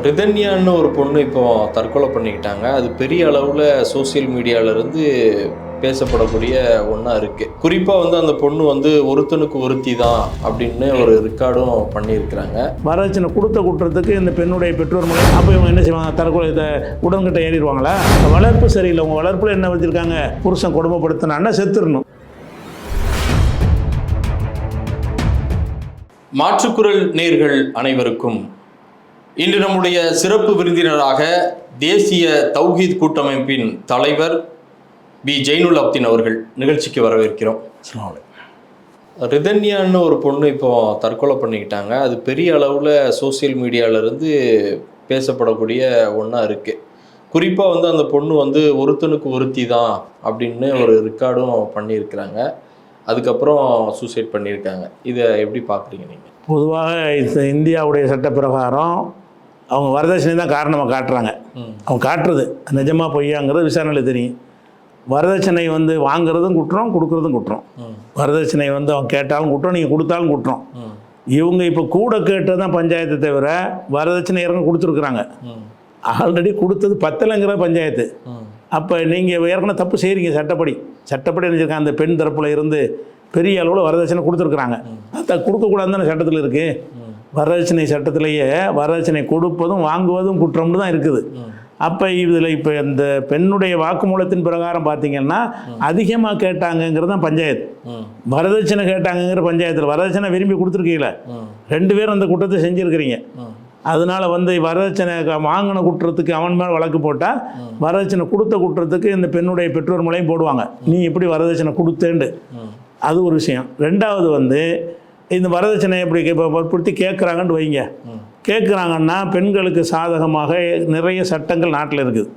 ரிதன்யான்னு ஒரு பொண்ணு இப்போ தற்கொலை பண்ணிக்கிட்டாங்க. அது பெரிய அளவில் சோசியல் மீடியாவிலேருந்து பேசப்படக்கூடிய ஒன்றா இருக்குது குறிப்பாக வந்து அந்த பொண்ணு வந்து ஒருத்தனுக்கு ஒருத்தி தான் அப்படின்னு ஒரு ரெக்கார்டும் பண்ணியிருக்கிறாங்க. வரதட்சணை கொடுத்த குற்றத்துக்கு இந்த பெண்ணுடைய பெற்றோர் மூலம் அப்போ இவங்க என்ன செய்வாங்க? தற்கொலை உடன்கிட்ட ஏறிடுவாங்களா? வளர்ப்பு சரியில்லை. உங்கள் வளர்ப்பில் என்ன வச்சுருக்காங்க? புருஷன் கொடுமைப்படுத்தினான்னா செத்துடணும். மாற்றுக்குரல் நேர்கள் அனைவருக்கும் இன்று நம்முடைய சிறப்பு விருந்தினராக தேசிய தௌஹீத் கூட்டமைப்பின் தலைவர் பி. ஜெயினுல் அப்தின் அவர்கள் நிகழ்ச்சிக்கு வரவேற்கிறோம். ரிதன்யான்னு ஒரு பொண்ணு இப்போ தற்கொலை பண்ணிக்கிட்டாங்க. அது பெரிய அளவில் சோசியல் மீடியாவிலேருந்து பேசப்படக்கூடிய ஒன்றா இருக்குது குறிப்பாக வந்து அந்த பொண்ணு வந்து ஒருத்தனுக்கு ஒருத்தி தான் அப்படின்னு ஒரு ரெக்கார்டும் பண்ணியிருக்கிறாங்க. அதுக்கப்புறம் சூசைட் பண்ணியிருக்காங்க. இதை எப்படி பார்க்குறீங்க நீங்கள் பொதுவாக இந்த இந்தியாவுடைய சட்ட பிரகாரம் அவங்க வரதட்சணை தான் காரணமாக காட்டுறாங்க. அவங்க காட்டுறது. நிஜமாக பொய்யாங்கிறது விசாரணையில் தெரியும். வரதட்சணை வந்து வாங்குறதும் குற்றம் கொடுக்குறதும் குற்றம். வரதட்சணை வந்து அவங்க கேட்டாலும் குற்றம் நீங்கள் கொடுத்தாலும் குற்றம். இவங்க இப்போ கூட கேட்டது தான் பஞ்சாயத்தை தவிர வரதட்சணை இறங்க கொடுத்துருக்குறாங்க. ஆல்ரெடி கொடுத்தது பத்தலைங்கிற பஞ்சாயத்து. அப்போ நீங்கள் ஏற்கனவே தப்பு செய்கிறீங்க சட்டப்படி. சட்டப்படி நினச்சிருக்காங்க அந்த பெண் தரப்பில் இருந்து பெரிய அளவில் வரதட்சணை கொடுத்துருக்குறாங்க. அதை கொடுக்கக்கூடாதுன்னு தானே சட்டத்தில் இருக்குது வரதட்சணை சட்டத்திலேயே வரதட்சணை கொடுப்பதும் வாங்குவதும் குற்றம்னு தான் இருக்குது. அப்போ இதில் இப்போ இந்த பெண்ணுடைய வாக்குமூலத்தின் பிரகாரம் பார்த்தீங்கன்னா அதிகமாக கேட்டாங்கங்கிறது தான் பஞ்சாயத்து. வரதட்சணை கேட்டாங்கங்கிற பஞ்சாயத்தில் வரதட்சணை விரும்பி கொடுத்துருக்கீங்கள ரெண்டு பேரும் அந்த குற்றத்தை செஞ்சுருக்கிறீங்க. அதனால வந்து வரதட்சணை வாங்கின குற்றத்துக்கு அவன் மேலே வழக்கு போட்டால் வரதட்சணை கொடுத்த குற்றத்துக்கு இந்த பெண்ணுடைய பெற்றோர் மூலையும் போடுவாங்க. நீ எப்படி வரதட்சணை கொடுத்தேண்டு? அது ஒரு விஷயம். ரெண்டாவது வந்து இந்த வரதட்சணை எப்படி இப்போ வற்புறுத்தி கேட்குறாங்கன்னு வைங்க. கேட்குறாங்கன்னா பெண்களுக்கு சாதகமாக நிறைய சட்டங்கள் நாட்டில் இருக்குது.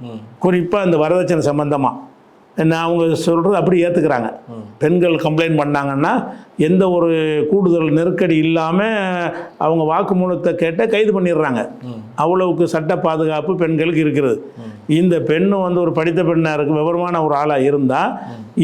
குறிப்பாக இந்த வரதட்சணை சம்பந்தமாக என்ன அவங்க சொல்கிறது அப்படி ஏற்றுக்கிறாங்க பெண்கள் கம்ப்ளைண்ட் பண்ணாங்கன்னா எந்த ஒரு கூடுதல் நெருக்கடி இல்லாமல் அவங்க வாக்குமூலத்தை கேட்டால் கைது பண்ணிடுறாங்க. அவ்வளவுக்கு சட்ட பாதுகாப்பு பெண்களுக்கு இருக்கிறது. இந்த பெண்ணு வந்து ஒரு படித்த பெண்ணாக இருக்கு விவரமான ஒரு ஆளாக இருந்தால்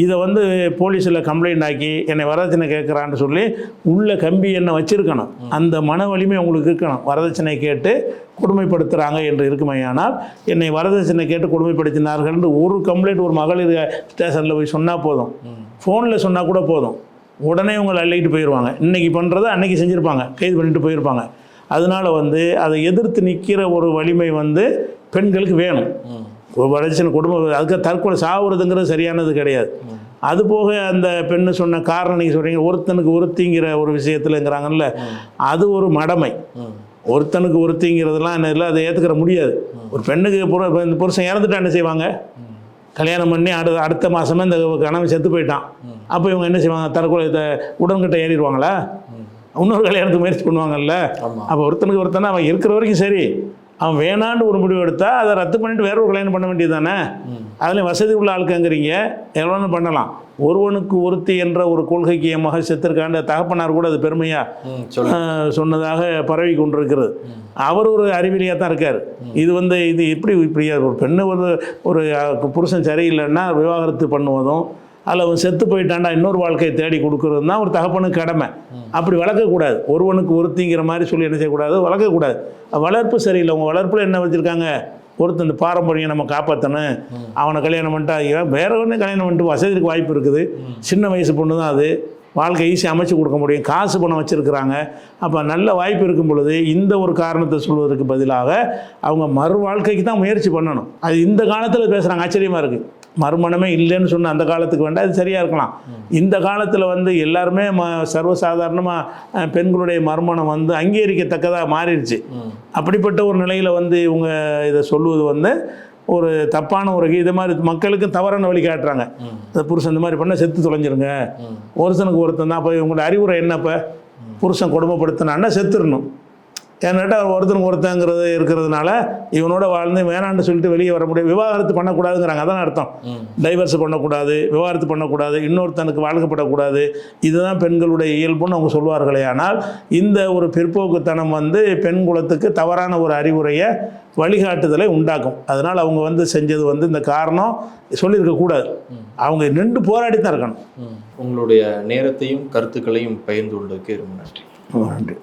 இதை வந்து போலீஸில் கம்ப்ளைண்ட் ஆக்கி என்னை வரதட்சணை கேட்குறான்னு சொல்லி உள்ள கம்பி என்ன வச்சுருக்கணும். அந்த மன வலிமை அவங்களுக்கு இருக்கணும். வரதட்சணை கேட்டு கொடுமைப்படுத்துகிறாங்க என்று இருக்குமையானால் என்னை வரதட்சணை கேட்டு கொடுமைப்படுத்தினார்கள் என்று ஒரு கம்ப்ளைண்ட் ஒரு மகளிர் ஸ்டேஷனில் போய் சொன்னால் போதும். ஃபோனில் சொன்னால் கூட போதும். உடனே உங்களை அள்ளிக்கிட்டு போயிடுவாங்க இன்னைக்கு பண்ணுறதை அன்னைக்கு செஞ்சுருப்பாங்க. கைது பண்ணிட்டு போயிருப்பாங்க. அதனால வந்து அதை எதிர்த்து நிற்கிற ஒரு வலிமை வந்து பெண்களுக்கு வேணும். ஒரு வரதட்சணை குடும்பம் அதுக்கு தற்கொலை சாவுறதுங்கிறது சரியானது கிடையாது. அது போக அந்த பெண்ணு சொன்ன காரணம் நீங்கள் சொல்கிறீங்க ஒருத்தனுக்கு ஒருத்திங்கிற ஒரு விஷயத்துலங்கிறாங்கல்ல அது ஒரு மடமை. ஒருத்தனுக்கு ஒருத்திங்கிறதுலாம் என்ன இல்லை அதை ஏற்றுக்கிற முடியாது. ஒரு பெண்ணுக்கு புற இந்த புருஷன் இறந்துட்டா என்ன செய்வாங்க? கல்யாணம் பண்ணி அடுத்த அடுத்த மாதமே இந்த கணவன் செத்து போயிட்டான். அப்போ இவங்க என்ன செய்வாங்க? தற்கொலை உடன்கிட்ட ஏறிடுவாங்களா? இன்னொரு கல்யாணத்துக்கு முயற்சி பண்ணுவாங்கல்ல? அப்போ ஒருத்தனுக்கு ஒருத்தனா அவன் இருக்கிற வரைக்கும் சரி. அவன் வேணான்னு ஒரு முடிவு எடுத்தா அதை ரத்து பண்ணிட்டு வேற ஒரு கல்யாணம் பண்ண வேண்டியது தானே ம் அதுலேயும் வசதி உள்ள ஆளுக்குங்கிறீங்க எவ்வளோன்னு பண்ணலாம். ஒருவனுக்கு ஒருத்தி என்ற ஒரு கொள்கைக்கு என் மகள் செத்திருக்காண்ட தகப்பனார் கூட அது பெருமையாக சொன்னதாக பரவி கொண்டிருக்கிறது. அவர் ஒரு அறிவிலியாக தான் இருக்கார். இது வந்து இது எப்படி இப்படி ஒரு பெண்ணு ஒரு ஒரு புருஷன் சரியில்லைன்னா விவாகரத்து பண்ணுவதும் அதில் அவன் செத்து போயிட்டாண்டா இன்னொரு வாழ்க்கையை தேடி கொடுக்கறது தான் ஒரு தகப்பனுக்கு கடமை. அப்படி வளர்க்கக்கூடாது ஒருவனுக்கு ஒருத்திங்கிற மாதிரி சொல்லி என்ன செய்யக்கூடாது? வளர்க்கக்கூடாது வளர்ப்பு சரியில்லை. உங்கள் வளர்ப்பில் என்ன வச்சுருக்காங்க? ஒருத்தன் இந்த பாரம்பரியம் நம்ம காப்பாற்றணும் அவனை கல்யாணம் பண்ணிட்டா வேற ஒன்று கல்யாணம் பண்ணிட்டு வசதிக்கு வாய்ப்பு இருக்குது. சின்ன வயசு பொண்ணு தான் அது. வாழ்க்கை ஈஸியாக அமைச்சு கொடுக்க முடியும். காசு பணம் வச்சுருக்கிறாங்க. அப்போ நல்ல வாய்ப்பு இருக்கும் பொழுது இந்த ஒரு காரணத்தை சொல்வதற்கு பதிலாக அவங்க மறு வாழ்க்கைக்கு தான் முயற்சி பண்ணணும். அது இந்த காலத்தில் பேசுகிறாங்க ஆச்சரியமாக இருக்குது மறுமணமே இல்லைன்னு சொன்ன அந்த காலத்துக்கு வேண்டாம் அது சரியாக இருக்கலாம். இந்த காலத்தில் வந்து எல்லாருமே ம சர்வசாதாரணமாக பெண்களுடைய மறுமணம் வந்து அங்கீகரிக்கத்தக்கதாக மாறிடுச்சு. அப்படிப்பட்ட ஒரு நிலையில் வந்து இவங்க இதை சொல்லுவது வந்து ஒரு தப்பான ஒரு இது மாதிரி மக்களுக்கு தவறான வழி காட்டுறாங்க. இந்த புருஷன் இந்த மாதிரி பண்ணால் செத்து தொலைஞ்சிருங்க. ஒருத்தனுக்கு ஒருத்தன் தான் அப்போ இவங்களோட அறிவுரை என்னப்போ? புருஷன் கொடுமைப்படுத்தினான்னா செத்துடணும். ஏன்னாட்டா ஒருத்தனுக்கு ஒருத்தங்கிறது இருக்கிறதுனால இவனோட வாழ்ந்து வேணான்னு சொல்லிட்டு வெளியே வர முடியும் விவாகரத்து பண்ணக்கூடாதுங்கிறாங்க. அதான் அர்த்தம். டைவர்ஸ் பண்ணக்கூடாது விவாகரத்து பண்ணக்கூடாது இன்னொருத்தனுக்கு வாழ்க்கப்படக்கூடாது. இதுதான் பெண்களுடைய இயல்புன்னு அவங்க சொல்வார்களே. ஆனால் இந்த ஒரு பிற்போக்குத்தனம் வந்து பெண் குலத்துக்கு தவறான ஒரு அறிவுரையை வழிகாட்டுதலை உண்டாக்கும். அதனால் அவங்க வந்து செஞ்சது வந்து இந்த காரணம் சொல்லியிருக்கக்கூடாது அவங்க நின்று போராடி தான் இருக்கணும். உங்களுடைய நேரத்தையும் கருத்துக்களையும் பகிர்ந்து கொண்டதுக்கு ரொம்ப நன்றி. நன்றி.